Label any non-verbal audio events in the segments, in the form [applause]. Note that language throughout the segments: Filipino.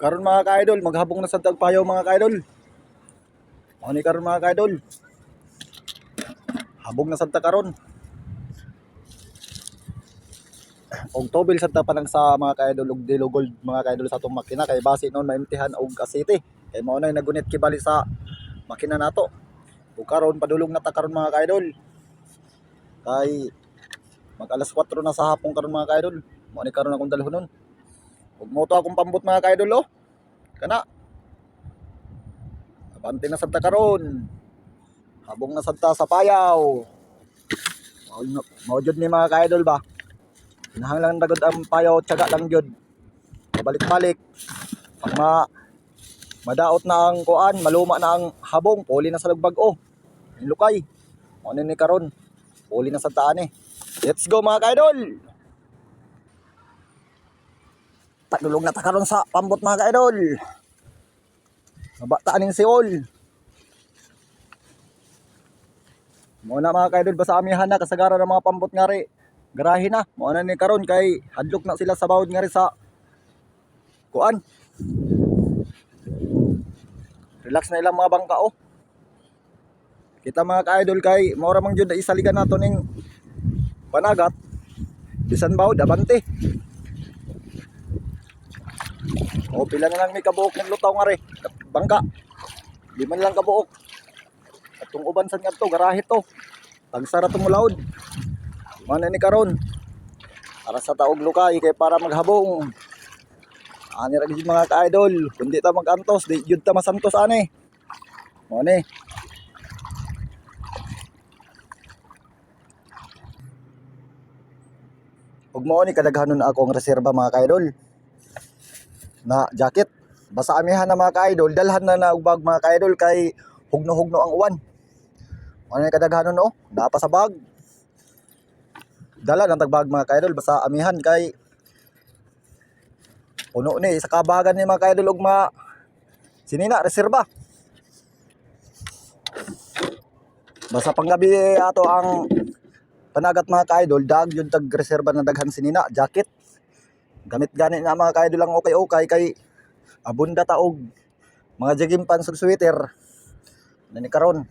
Karon mga ka-idol, maghabong na sa tagpayaw mga ka-idol. Ano ni karon mga ka-idol? Habong na sa karon. Og tobil sa tapanang sa mga ka-idol og dilugol mga ka-idol sa atong makina kay base noon maimtihan og asiti. Kay mao na nagunit kibali sa makina nato. Ug karon padulong na ta karon mga ka-idol. Kay mag alas 4 na sa hapon karon mga ka-idol. Mao ni karon akong dalhonon. Ug mo to akong pambot mga ka-idol oh. Kana. Abante na sadta karon. Habong na sadta sa payaw. Jud ni mga ka-idol ba. Kinahanglan dagod ang payaw tiyaga lang jud. Balik-balik. Pag ma madaot na ang kuan, maluma na ang habong, puli na sa lugbag-o. Ang lukay. Mao ni karon. Puli na sa taan eh. Let's go mga ka-idol. Padulong na ta karon sa pambot mga ka-idol. Mabataan ning Seoul. Muna mga ka-idol basa amihan na kasagaran ng mga pambot nga ri. Garahe na. Muna ni karon kay hadlok na sila sa bawod nga ri sa kuan. Relax na ilang mga bangka oh. Kita mga ka-idol kay maura mang jud isaligan nato ning panagat. Bisan bawod abante. O pila na lang may kabuok ng lutaw nga re. Bangka. Di man lang kabuok. Atong uban sa nga to, garahe to. Tagsara to mulawod. Mana ni karon. Para sa taog lukay kay para maghabong. Ani ra gid mga ka-idol, kundi ta magantos, di jud ta masantos ani. Mo ni. Ug mao ni kadaghanon akong reserba mga ka-idol na jacket. Basta amihan na mga ka-idol, dalhan na na ubag mga ka-idol kay hugno-hugno ang uwan. Ano yung kadaghanon no? Naa pa sa bag. Dala ng tagbag mga ka-idol, basta amihan kay puno ni sa kabagan ni mga ka-idol ug ma sinina reserba. Basta panggabi ato ang panagat mga ka-idol, dag yun tag reserba na daghan sinina, jacket gamit gani na mga kaidol lang okay okay kay abunda taog. Mga jogging pants ug sweater. Nani karon?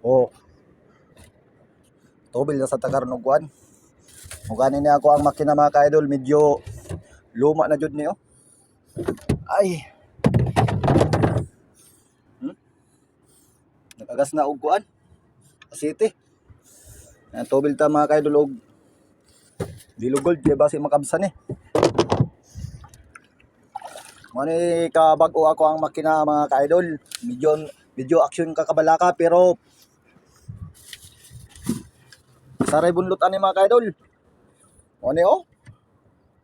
Oh. Tobil na sa tagaron og kuan. Ug gani ni ako ang makina mga kaidol. Medyo luma na jud ni oh. Ay. Hmm? nakagas na og kuan. Asiti. Na tobil ta mga kaidol og Dilo gold kay basi makabsan eh. Mani ka bago ako ang makina mga ka-idol. Medyo medyo action kakabalaka pero saray bunlutan ni mga ka-idol. Mani oh.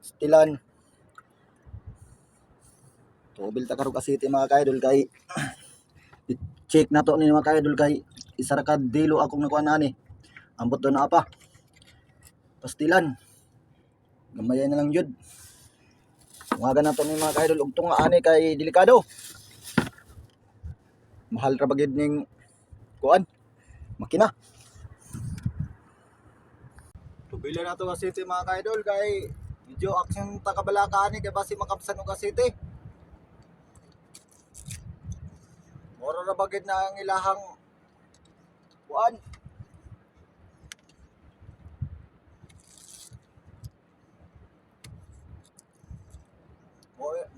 Stilan. Tubil ta karog asiti mga ka-idol kay [clears throat] check na to ni mga ka-idol kay isa ra ka dilo akong nakuha ani. Ambot do na pa. Pastilan. Gamay na lang jud. Mga nato ni mga kaidol ug tunga ani kay delikado. Mahal ra bagid ning kuan. Makina. Tubila na to ka city mga kaidol kay medyo action ta kabalaka ani kay basi makapsan og city. Moro ra bagid na ang ilahang kuan.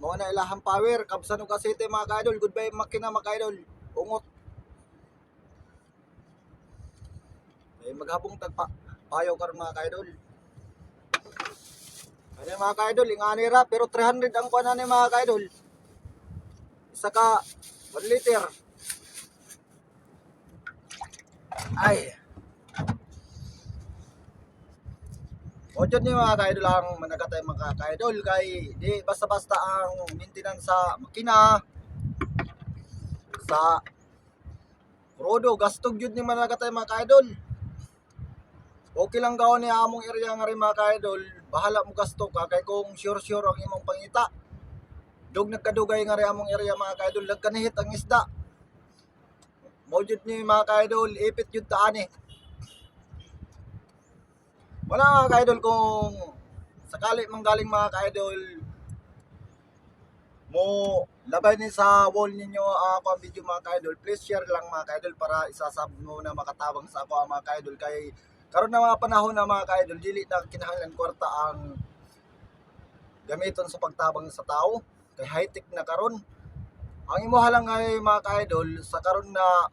Mo na ilahang power kabsan og city mga kaidol. Goodbye makina mga kaidol. Ungot ay maghabong tagpa. Payo karon mga kaidol. Ano mga kaidol? Ingani ra pero 300 ang kuan ni mga kaidol. Isa ka 1 liter. Ay O dyan ni mga kaidol ang managatay mga kaidol kay di basta-basta ang maintenance sa makina sa rodo gastog jud ni managatay mga kaidol. Okay lang gawon ni among area nga rin mga kaidol, bahala mo gasto ka kay kung sure sure ang imong pangita. Dog nagkadugay nga rin among area mga kaidol, nagkanihit ang isda. Mo jud ni mga kaidol, ipit jud ta ani. Wala mga ka-idol kung sakali manggaling mga ka-idol mo labay ni sa wall ninyo ah, ako ang video mga ka-idol. Please share lang mga ka-idol para isasab mo na makatabang sa ako ang mga ka-idol kay karon na mga panahon na mga ka-idol dili na kinahanglan kwarta ang gamiton sa pagtabang sa tao kay high-tech na karon. Ang imo halang ay mga ka-idol sa karon na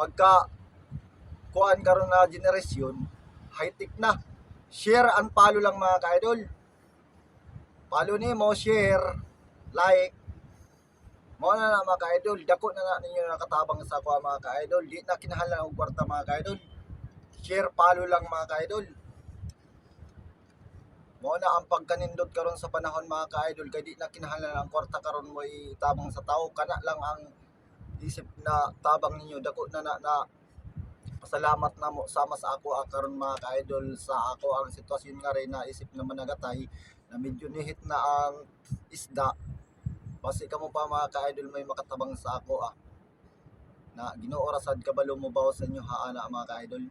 pagka kuan karon na generasyon high-tech na. Share and follow lang mga ka-idol. Follow nimo, share, like. Mo na na mga ka-idol, dako na na ninyo nakatabang sa ako mga ka-idol. Di na kinahanglan og kwarta mga ka-idol. Share, follow lang mga ka-idol. Mo na ang pagkanindot karon sa panahon mga ka-idol kay di na kinahanglan ang kwarta karon mo itabang sa tao kana lang ang isip na tabang ninyo dako na na, na pasalamat na mo sama sa ako ang karon mga ka-idol sa ako ang sitwasyon nga rin na isip na managatay na medyo nihit na ang isda. Basi ka mo pa mga ka-idol may makatabang sa ako ah. Na ginuorasad kabalo mo bawas sa inyo haana mga ka-idol?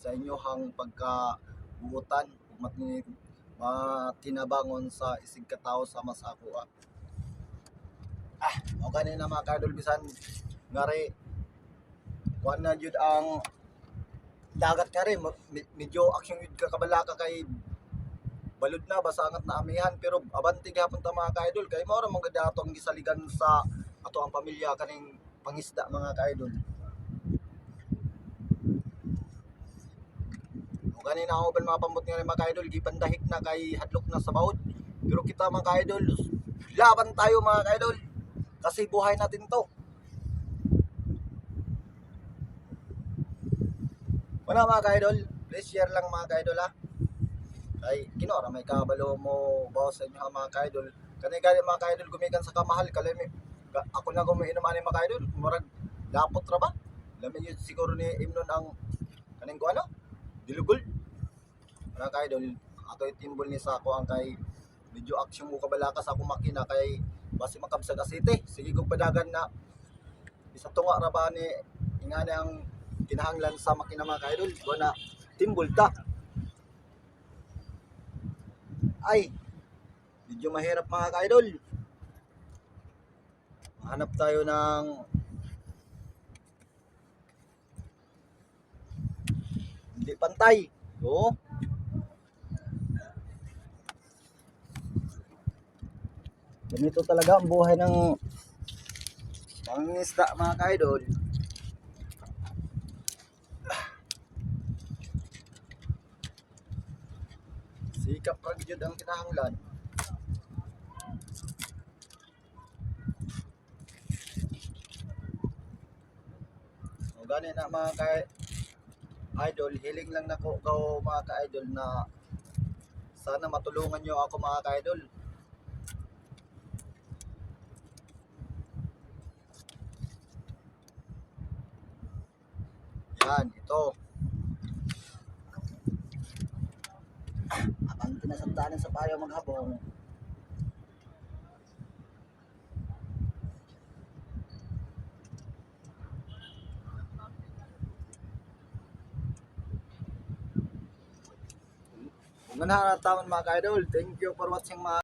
Sa inyo hang pagka buutan matini matinabangon sa isig katao sama sa ako ah. Ah o kanina mga ka-idol bisan ngari kuan na jud ang dagat ka rin, medyo action yun ka kabalaka kay balod na, basangat na amihan, pero abanti gapon ta mga ka-idol, kay mao ra dato ang gisaligan sa ato ang pamilya kaning pangisda mga ka-idol. O ganina ako ba mga pambot nga mga ka-idol, gipandahik na kay hadlok na sa bawod. Pero kita mga ka-idol, laban tayo mga ka-idol. Kasi buhay natin to. Wala mga ka-idol, please share lang mga ka-idol ha. Ay, kinora may kabalo mo bawas sa inyo ha, mga ka-idol. Kani gali mga ka-idol gumikan sa kamahal kalimi. Ka- Ako na gumiinom ani mga ka-idol, murag lapot ra ba? Lamin yun siguro ni Imnon ang kaning ko ano? Dilugol. Mga ka-idol, ato itimbol ni sa ako ang kay medyo action mo kabalaka sa akong makina kay basi makabsag asite. Sige kog padagan na isa tunga ra ba ni ingani ang kinahanglan sa makina mga ka-idol. Ko na timbol ta? Ay medyo mahirap mga ka-idol. Hanap tayo ng hindi pantay. Oo ganito talaga ang buhay ng pangingisda mga ka-idol Sikap kag jud ang kinahanglan. O gani na mga ka idol, hiling lang nako ko mga ka-idol na sana matulungan nyo ako mga ka-idol. Yan, ito. Ang payo maghabong. Kung nga na mga ka-idol, thank you for watching mga